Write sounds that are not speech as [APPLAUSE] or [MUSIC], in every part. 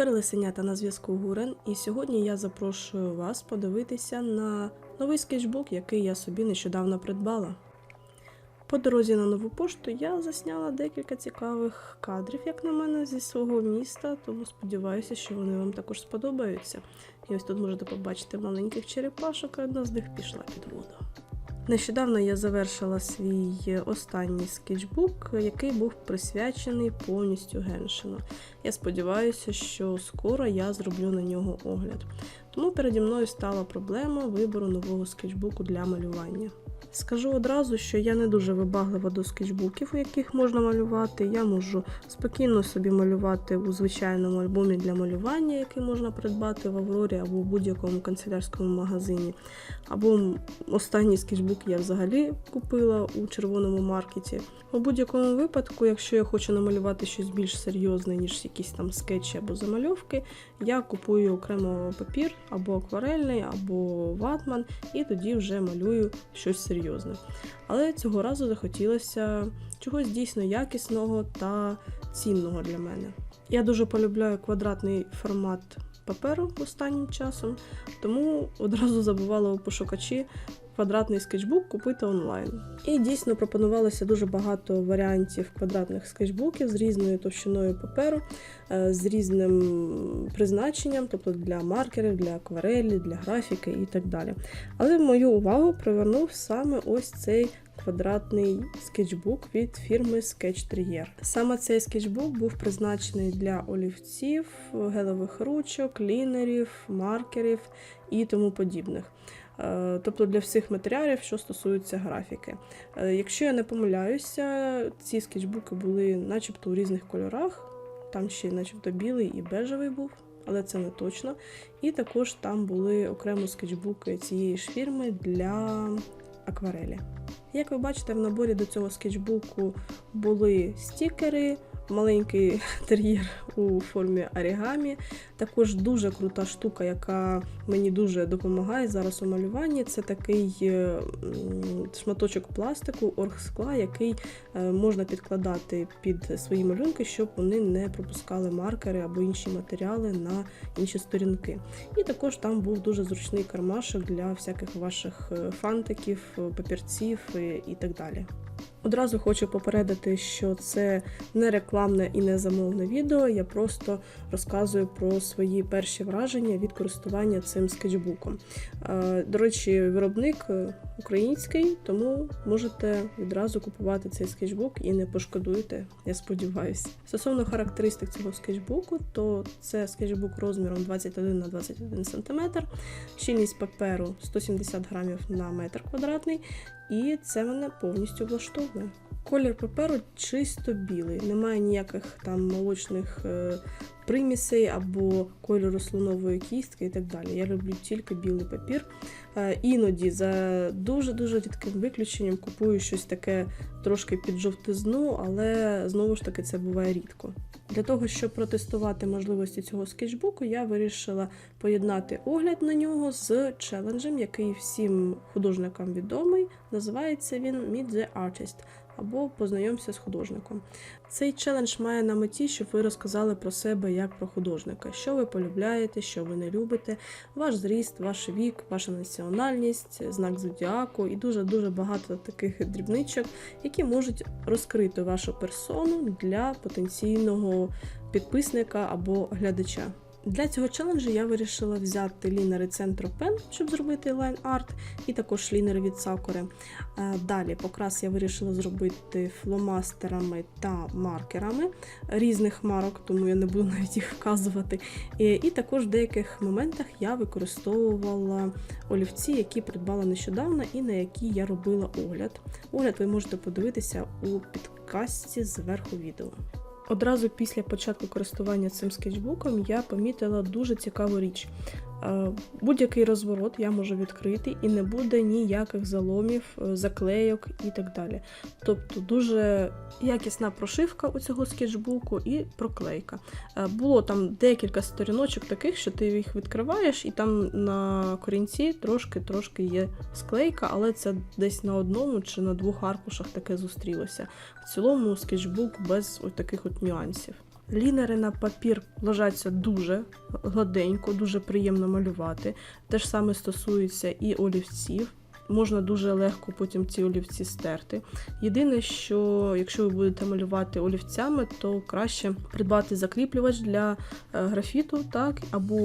Ефир Лисенята на зв'язку Гурен, і сьогодні я запрошую вас подивитися на новий скетчбук, який я собі нещодавно придбала. По дорозі на нову пошту я засняла декілька цікавих кадрів, як на мене, зі свого міста, тому сподіваюся, що вони вам також сподобаються. І ось тут можете побачити маленьких черепашок, а одна з них пішла під воду. Нещодавно я завершила свій останній скетчбук, який був присвячений повністю Геншину. Я сподіваюся, що скоро я зроблю на нього огляд. Тому переді мною стала проблема вибору нового скетчбуку для малювання. Скажу одразу, що я не дуже вибаглива до скетчбуків, у яких можна малювати. Я можу спокійно собі малювати у звичайному альбомі для малювання, який можна придбати в Аврорі або в будь-якому канцелярському магазині. Або останній скетчбук я взагалі купила у червоному маркеті. У будь-якому випадку, якщо я хочу намалювати щось більш серйозне, ніж якісь там скетчі або замальовки, я купую окремо папір або акварельний, або ватман, і тоді вже малюю щось серйозне. Але цього разу захотілося чогось дійсно якісного та цінного для мене. Я дуже полюбляю квадратний формат паперу останнім часом, тому одразу забувала у пошукачі квадратний скетчбук купити онлайн. І дійсно пропонувалося дуже багато варіантів квадратних скетчбуків з різною товщиною паперу, е, з різним призначенням, тобто для маркерів, для акварелі, для графіки і так далі. Але мою увагу привернув саме ось цей квадратний скетчбук від фірми Sketch Trier. Саме цей скетчбук був призначений для олівців, гелевих ручок, лінерів, маркерів і тому подібних. Е, Тобто для всіх матеріалів, що стосуються графіки. Е, Якщо я не помиляюся, ці скетчбуки були начебто у різних кольорах. Там ще начебто білий і бежевий був, але це не точно. І також там були окремо скетчбуки цієї ж фірми для акварелі. Як ви бачите, в наборі до цього скетчбуку були стікери, маленький [LAUGHS] тер'єр у формі орігамі. Також дуже крута штука, яка мені дуже допомагає зараз у малюванні. Це такий е, шматочок пластику, оргскла, який е, можна підкладати під свої малюнки, щоб вони не пропускали маркери або інші матеріали на інші сторінки. І також там був дуже зручний кармашок для всяких ваших е, фантиків, папірців і так далі. Одразу хочу попередити, що це не рекламне і не замовне відео. Я просто розказую про свої перші враження від користування цим скетчбуком. Е, До речі, виробник е, український, тому можете відразу купувати цей скетчбук і не пошкодуєте, я сподіваюся. Стосовно характеристик цього скетчбуку, то це скетчбук розміром 21 на 21 см, щільність паперу 170 грамів на метр квадратний, і це мене повністю влаштовує. Колір паперу чисто білий, немає ніяких там молочних е, примісей або кольору слонової кістки і так далі. Я люблю тільки білий папір. Е, іноді за дуже-дуже рідким виключенням купую щось таке трошки під жовтизну, але знову ж таки це буває рідко. Для того, щоб протестувати можливості цього скетчбуку, я вирішила поєднати огляд на нього з челенджем, який всім художникам відомий. Називається він Meet the Artist або Познайомся з художником. Цей челендж має на меті, щоб ви розказали про себе як про художника, що ви полюбляєте, що ви не любите, ваш зріст, ваш вік, ваша національність, знак зодіаку і дуже-дуже багато таких дрібничок, які можуть розкрити вашу персону для потенційного підписника або глядача. Для цього челенджу я вирішила взяти лінери Centro Pen, щоб зробити лайн арт, і також лінери від Sakura. Е, Далі покрас я вирішила зробити фломастерами та маркерами різних марок, тому я не буду навіть їх вказувати. І також в деяких моментах я використовувала олівці, які придбала нещодавно і на які я робила огляд. Огляд ви можете подивитися у підкасті зверху відео. Одразу після початку користування цим скетчбуком я помітила дуже цікаву річ. Е, Будь-який розворот я можу відкрити і не буде ніяких заломів, е, заклейок і так далі. Тобто дуже якісна прошивка у цього скетчбуку і проклейка. Е, Було там декілька сторіночок таких, що ти їх відкриваєш, і там на корінці трошки-трошки є склейка, але це десь на одному чи на двох аркушах таке зустрілося. В цілому скетчбук без ось таких от нюансів. Лінери на папір ложаться дуже гладенько, дуже приємно малювати. Те ж саме стосується і олівців. Можна дуже легко потім ці олівці стерти. Єдине, що якщо ви будете малювати олівцями, то краще придбати закріплювач для е, графіту, так, або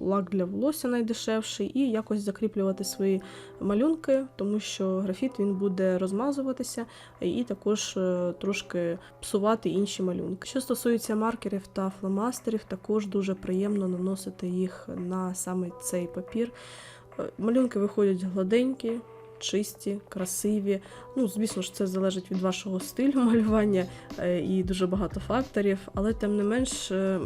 лак для волосся найдешевший, і якось закріплювати свої малюнки, тому що графіт він буде розмазуватися і також е, трошки псувати інші малюнки. Що стосується маркерів та фломастерів, також дуже приємно наносити їх на саме цей папір. Е, Малюнки виходять гладенькі, чисті, красиві. Ну, звісно ж, це залежить від вашого стилю малювання е, і дуже багато факторів, але тим не менш, е,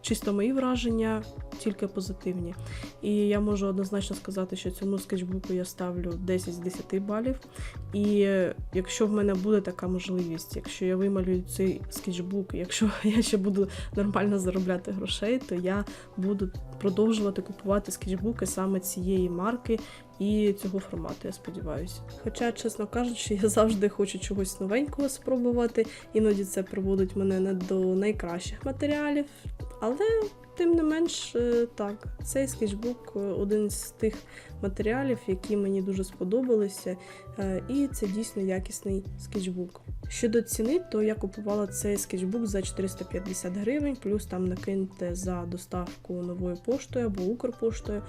чисто мої враження тільки позитивні. І я можу однозначно сказати, що цьому скетчбуку я ставлю 10 з 10 балів. І якщо в мене буде така можливість, якщо я вималюю цей скетчбук, якщо [LAUGHS] я ще буду нормально заробляти грошей, то я буду продовжувати купувати скетчбуки саме цієї марки і цього формату, я сподіваюся. Хоча, чесно кажучи, я завжди хочу чогось новенького спробувати, іноді це приводить мене не до найкращих матеріалів, але тим не менш, е, так, цей скетчбук е, один з тих матеріалів, які мені дуже сподобалися, е, і це дійсно якісний скетчбук. Щодо ціни, то я купувала цей скетчбук за 450 гривень, плюс там накиньте за доставку новою поштою або Укрпоштою.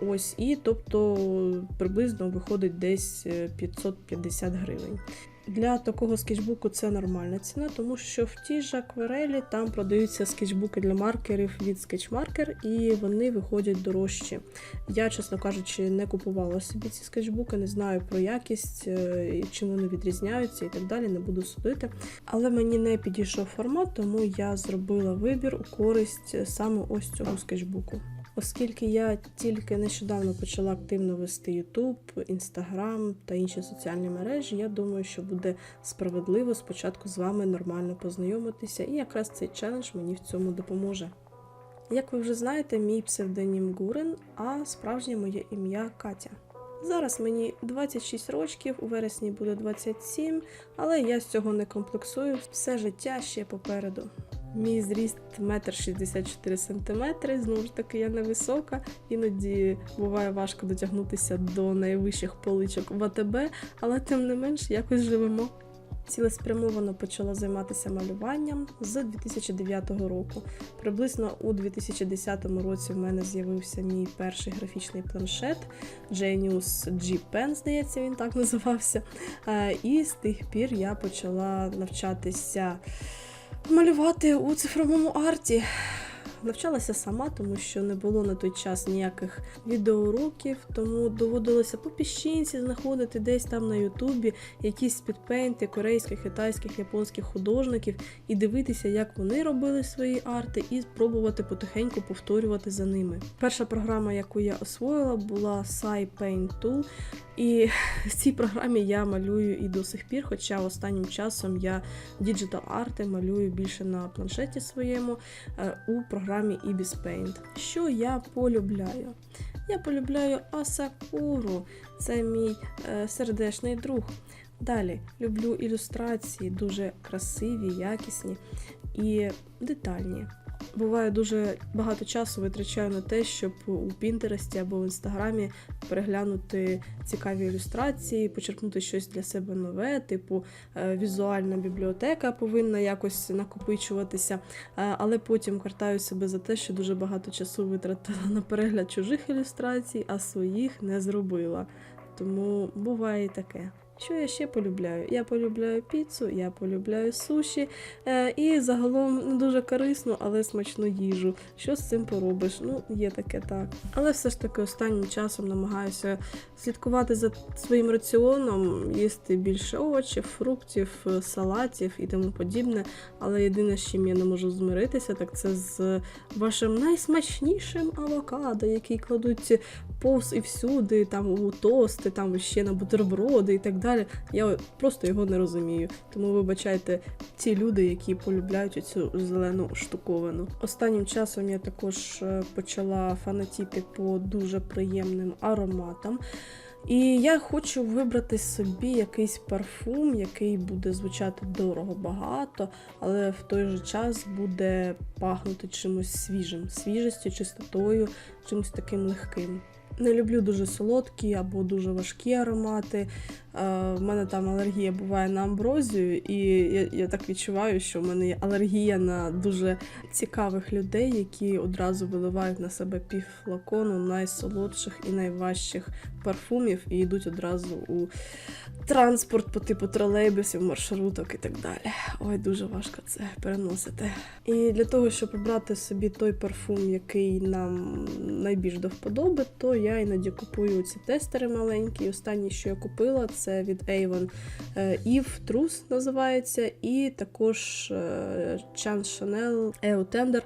Ось, і тобто приблизно виходить десь е, 550 гривень. Для такого скетчбуку це нормальна ціна, тому що в тій ж акварелі там продаються скетчбуки для маркерів від Sketchmarker, і вони виходять дорожчі. Я, чесно кажучи, не купувала собі ці скетчбуки, не знаю про якість, е, чим вони відрізняються і так далі, не буду судити. Але мені не підійшов формат, тому я зробила вибір у користь саме ось цього скетчбуку. Оскільки я тільки нещодавно почала активно вести YouTube, Instagram та інші соціальні мережі, я думаю, що буде справедливо спочатку з вами нормально познайомитися, і якраз цей челендж мені в цьому допоможе. Як ви вже знаєте, мій псевдонім Гурен, а справжнє моє ім'я Катя. Зараз мені 26 років, у вересні буде 27, але я з цього не комплексую, все життя ще попереду. Мій зріст 1,64 см, знову ж таки, я невисока, іноді буває важко дотягнутися до найвищих поличок в АТБ, але тим не менш якось живемо. Цілеспрямовано почала займатися малюванням з 2009 року. Приблизно у 2010 році в мене з'явився мій перший графічний планшет Genius G Pen, здається, він так називався. Е, І з тих пір я почала навчатися малювати у цифровому арті. Навчалася сама, тому що не було на той час ніяких відеоуроків, тому доводилося по піщинці знаходити десь там на Ютубі якісь підпейнти корейських, китайських, японських художників і дивитися, як вони робили свої арти, і спробувати потихеньку повторювати за ними. Перша програма, яку я освоїла, була Sai Paint Tool. І [LAUGHS] в цій програмі я малюю і до сих пір, хоча останнім часом я діджитал арти малюю більше на планшеті своєму е, у програмі Ibis Paint. Що я полюбляю? Я полюбляю Асакуру, це мій е, сердечний друг. Далі люблю ілюстрації, дуже красиві, якісні і детальні. Буває дуже багато часу витрачаю на те, щоб у Пінтересті або в інстаграмі переглянути цікаві ілюстрації, почерпнути щось для себе нове, типу е, візуальна бібліотека повинна якось накопичуватися. Е, Але потім картаю себе за те, що дуже багато часу витратила на перегляд чужих ілюстрацій, а своїх не зробила. Тому буває і таке. Що я ще полюбляю? Я полюбляю піцу, я полюбляю суші е, і загалом не дуже корисну, але смачну їжу. Що з цим поробиш? Ну, є таке так. Але все ж таки останнім часом намагаюся слідкувати за своїм раціоном, їсти більше овочів, фруктів, е, салатів і тому подібне. Але єдине, з чим я не можу змиритися, так це з вашим найсмачнішим авокадо, який кладуть повз і всюди, там у тости, там ще на бутерброди і так далі. Я просто його не розумію. Тому вибачайте ті люди, які полюбляють цю зелену штуковину. Останнім часом я також е, почала фанатіти по дуже приємним ароматам. І я хочу вибрати собі якийсь парфум, який буде звучати дорого багато, але в той же час буде пахнути чимось свіжим, свіжістю, чистотою, чимось таким легким. Не люблю дуже солодкі або дуже важкі аромати. Е, В мене там алергія буває на амброзію, і я, я так відчуваю, що в мене є алергія на дуже цікавих людей, які одразу виливають на себе пів флакону найсолодших і найважчих парфумів і йдуть одразу у транспорт по типу тролейбусів, маршруток і так далі. Ой, дуже важко це переносити. І для того, щоб обрати собі той парфум, який нам найбільш до вподоби, то я іноді купую ці тестери маленькі. Останні, що я купила, це від Avon е, Eve Truth називається, і також е, Chan Chanel EO Tender,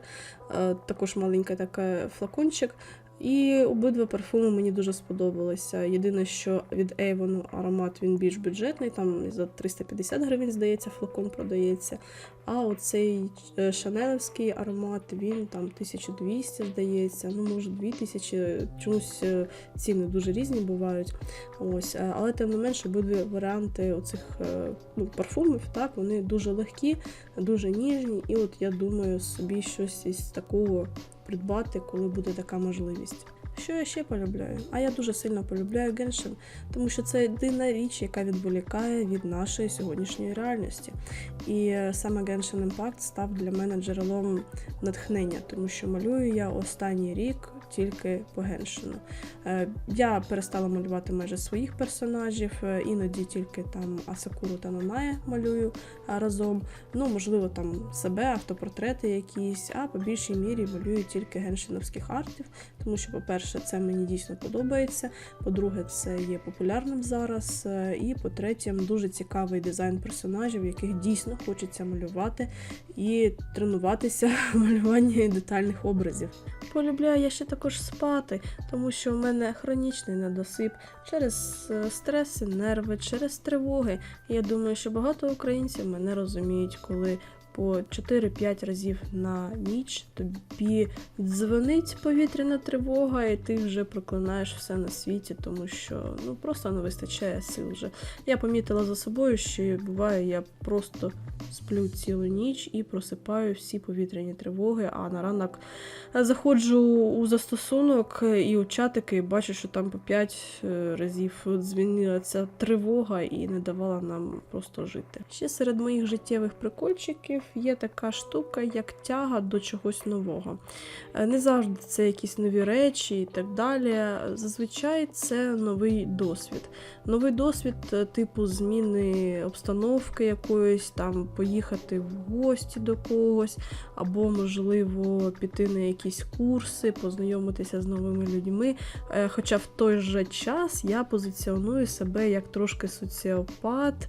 е, також маленький такий флакончик. І обидва парфуми мені дуже сподобалися. Єдине, що від Avon аромат він більш бюджетний, там за 350 гривень, здається, флакон продається. А оцей е, шанелевський аромат, він там 1200, здається, ну може 2000, чомусь е, ціни дуже різні бувають. Ось, е, але тим не менше, обидві варіанти оцих ну, парфумів, так, вони дуже легкі, дуже ніжні. І от я думаю собі щось із такого придбати, коли буде така можливість. Що я ще полюбляю? А я дуже сильно полюбляю Геншин, тому що це єдина річ, яка відволікає від нашої сьогоднішньої реальності. І е, саме Genshin Impact став для мене джерелом натхнення, тому що малюю я останній рік тільки по Геншину. Е, Я перестала малювати майже своїх персонажів, е, іноді тільки там Асакуру та Нанає малюю разом. Ну, можливо, там себе, автопортрети якісь, а по більшій мірі малюю тільки геншиновських артів, тому що, по-перше, це мені дійсно подобається. По-друге, це є популярним зараз. е, І по-третє, дуже цікавий дизайн персонажів, яких дійсно хочеться малювати і тренуватися [LAUGHS] в малюванні детальних образів. Полюбляю я ще також спати, тому що в мене хронічний недосип через е, стреси, нерви, через тривоги. Я думаю, що багато українців мене розуміють, коли по 4-5 разів на ніч тобі дзвонить повітряна тривога, і ти вже проклинаєш все на світі, тому що ну просто не вистачає сил вже. Я помітила за собою, що буває, я просто сплю цілу ніч і просипаю всі повітряні тривоги, а на ранок заходжу у застосунок і у чатики, і бачу, що там по 5 разів дзвінила ця тривога і не давала нам просто жити. Ще серед моїх життєвих прикольчиків є така штука, як тяга до чогось нового. Е, Не завжди це якісь нові речі і так далі. Зазвичай це новий досвід. Новий досвід е, типу зміни обстановки якоїсь, там поїхати в гості до когось, або, можливо, піти на якісь курси, познайомитися з новими людьми. Е, Хоча в той же час я позиціоную себе як трошки соціопат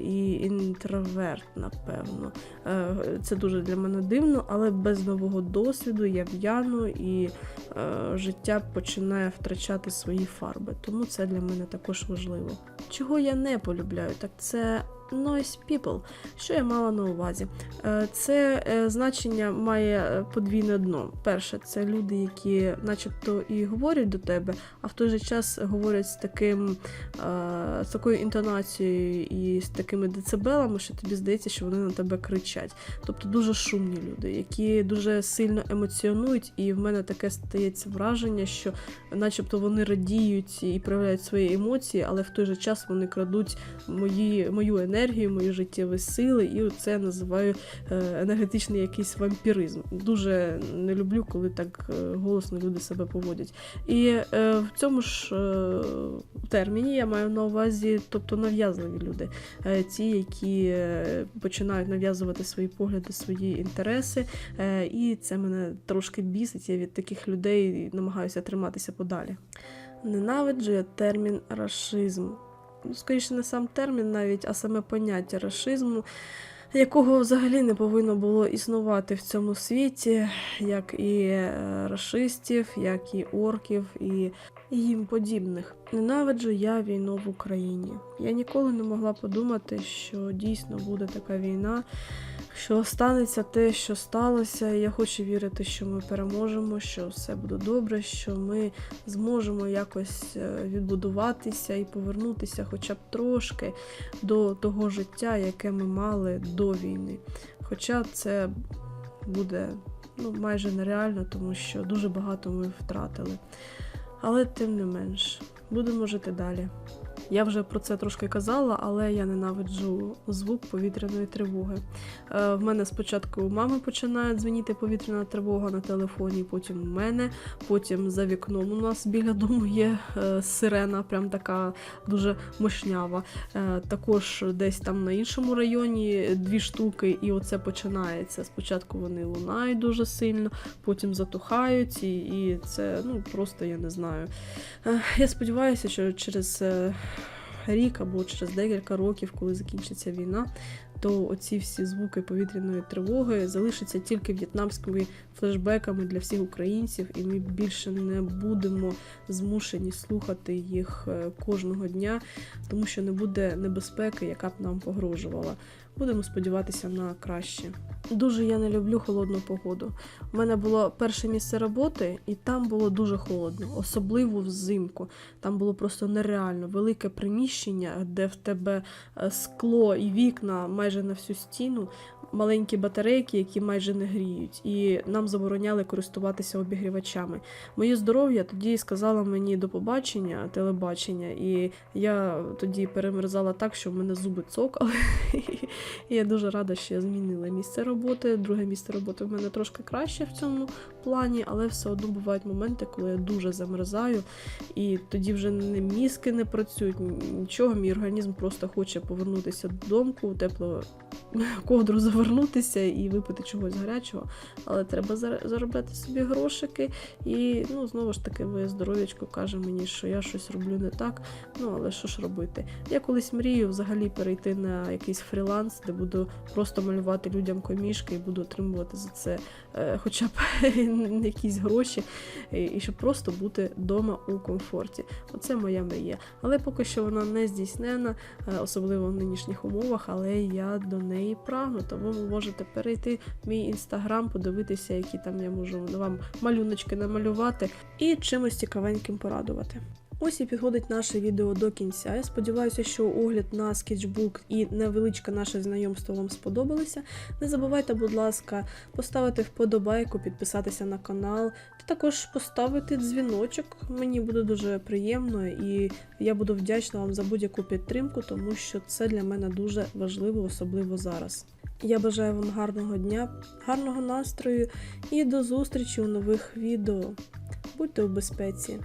і інтроверт, напевно. Е, Це дуже для мене дивно, але без нового досвіду я в'яну і е, життя починає втрачати свої фарби. Тому це для мене також важливо. Чого я не полюбляю, так це noise people. Що я мала на увазі? Е, Це е, значення має е, подвійне дно. Перше, це люди, які начебто і говорять до тебе, а в той же час говорять з таким з такою інтонацією і з такими децибелами, що тобі здається, що вони на тебе кричать. Тобто дуже шумні люди, які дуже сильно емоціонують, і в мене таке стається враження, що начебто вони радіють і проявляють свої емоції, але в той же час вони крадуть мої, мою енергію, мої життєві сили, і це називаю е, енергетичний якийсь вампіризм. Дуже не люблю, коли так е, голосно люди себе поводять. І е, в цьому ж терміні я маю на увазі, тобто нав'язливі люди, ті, які починають нав'язувати свої погляди, свої інтереси. І це мене трошки бісить. Я від таких людей намагаюся триматися подалі. Ненавиджу я термін рашизм. Ну, скоріше, не сам термін навіть, а саме поняття расизму, якого взагалі не повинно було існувати в цьому світі, як і расистів, рашистів, як і орків, і їм подібних. Ненавиджу я війну в Україні. Я ніколи не могла подумати, що дійсно буде така війна. Що станеться те, що сталося. Я хочу вірити, що ми переможемо, що все буде добре, що ми зможемо якось е, відбудуватися і повернутися, хоча б трошки до того життя, яке ми мали до війни. Хоча це буде ну, майже нереально, тому що дуже багато ми втратили. Але тим не менш, будемо жити далі. Я вже про це трошки казала, але я ненавиджу звук повітряної тривоги. Е, в мене спочатку мами починає дзвеніти повітряна тривога на телефоні, потім у мене, потім за вікном у нас біля дому є е, сирена, прям така дуже мощнява. Е, також десь там на іншому районі дві штуки, і оце починається. Спочатку вони лунають дуже сильно, потім затухають, і, це ну просто я не знаю. Я сподіваюся, що через рік або через декілька років, коли закінчиться війна, то оці всі звуки повітряної тривоги залишаться тільки в'єтнамськими флешбеками для всіх українців, і ми більше не будемо змушені слухати їх е, кожного дня, тому що не буде небезпеки, яка б нам погрожувала. Будемо сподіватися на краще. Дуже я не люблю холодну погоду. У мене було перше місце роботи, і там було дуже холодно, особливо взимку. Там було просто нереально велике приміщення, де в тебе е, скло і вікна майже на всю стіну, маленькі батарейки, які майже не гріють, і нам забороняли користуватися обігрівачами. Моє здоров'я тоді сказало мені до побачення, телебачення, і я тоді перемерзала так, що в мене зуби цокали. [LAUGHS] І я дуже рада, що я змінила місце роботи. Друге місце роботи в мене трошки краще в цьому плані, але все одно бувають моменти, коли я дуже замерзаю, і тоді вже не мізки не працюють, нічого. Мій організм просто хоче повернутися додому, в теплу [LAUGHS] ковдру завернутися і випити чогось гарячого. Але треба зар- заробляти собі грошики. І ну знову ж таки, моє здоров'ячко каже мені, що я щось роблю не так. Ну але що ж робити? Я колись мрію взагалі перейти на якийсь фріланс, де буду просто малювати людям комішки і буду отримувати за це е, хоча б [LAUGHS] якісь гроші, і, щоб просто бути вдома у комфорті. Оце моя мрія. Але поки що вона не здійснена, е, особливо в нинішніх умовах, але я до неї прагну. Тому ви можете перейти в мій інстаграм, подивитися, які там я можу вам малюночки намалювати і чимось цікавеньким порадувати. Ось і підходить наше відео до кінця. Я сподіваюся, що огляд на скетчбук і невеличке наше знайомство вам сподобалися. Не забувайте, будь ласка, поставити вподобайку, підписатися на канал, та також поставити дзвіночок. Мені буде дуже приємно і я буду вдячна вам за будь-яку підтримку, тому що це для мене дуже важливо, особливо зараз. Я бажаю вам гарного дня, гарного настрою і до зустрічі у нових відео. Будьте у безпеці!